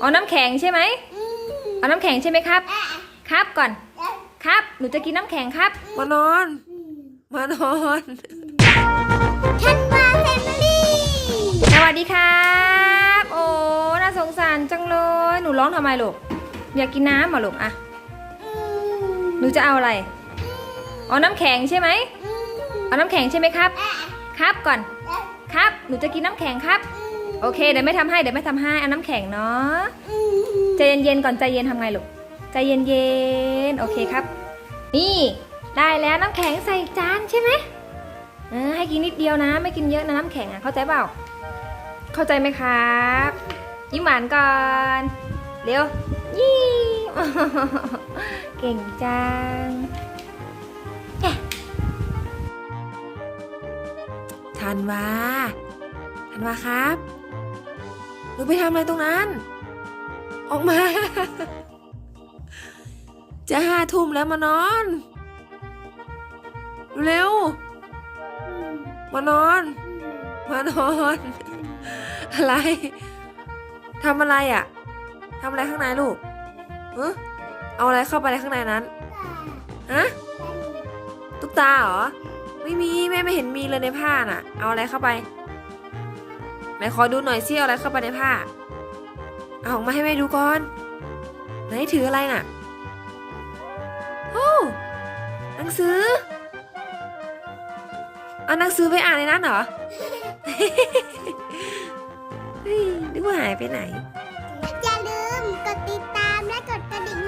อ๋อน้ำแข็งใช่ไหมเอาน้ำแข็งใช่ไหมครับ ครับก่อน ครับ หนูจะกินน้ำแข็งครับ มานอน มานอนฉันมาแฟมิลี่สวัสดีครับ โอ้ น่าสงสารจังเลย หนูร้องทำไมลูก อยากกินน้ำเหรอลูกอะหนูจะเอาอะไรอ๋อน้ำแข็งใช่ไหม เอาน้ำแข็งใช่ไหมครับ ครับก่อน ครับ หนูจะกินน้ำแข็งครับ โอเคเดี๋ยวไม่ทำให้เดี๋ยวไม่ทำให้เอาน้ำแข็งเนาะใจเย็นๆก่อนใจเย็นทำไงลูกใจเย็นๆโอเคครับ นี่ ได้แล้วน้ำแข็งใส่จานใช่ไหมเออให้กินนิดเดียวนะ ไม่กินเยอะนะน้ำแข็งอะเข้าใจเปล่าเข้าใจไหมครับยิ้มหวานก่อนเร็วยิ้มเก่งจังธันว่า นวาครับหนูไปทำอะไรตรงนั้น ออกมา จะห้าทุ่มแล้วมานอน เร็ว มานอน มานอน อะไรทำอะไรอะ่ะทำอะไรข้างในลูกเออเอาอะไรเข้าไปในข้างในนั้นฮะตุ๊กตาเหรอ ไม่มีแม่ไม่เห็นมีเลยในผ้าน่ะ เอาอะไรเข้าไป ไหนขอดูหน่อยซิเอาอะไรเข้าไปในผ้า เอาออกมาให้แม่ดูก่อน ไหนถืออะไรน่ะ โอ้ หนังสือ เอาหนังสือไปอ่านในนั้นเหรอเฮ้ยนึกว่าหายไปไหน อย่าลืมกดติดตามและกดกระดิ่ง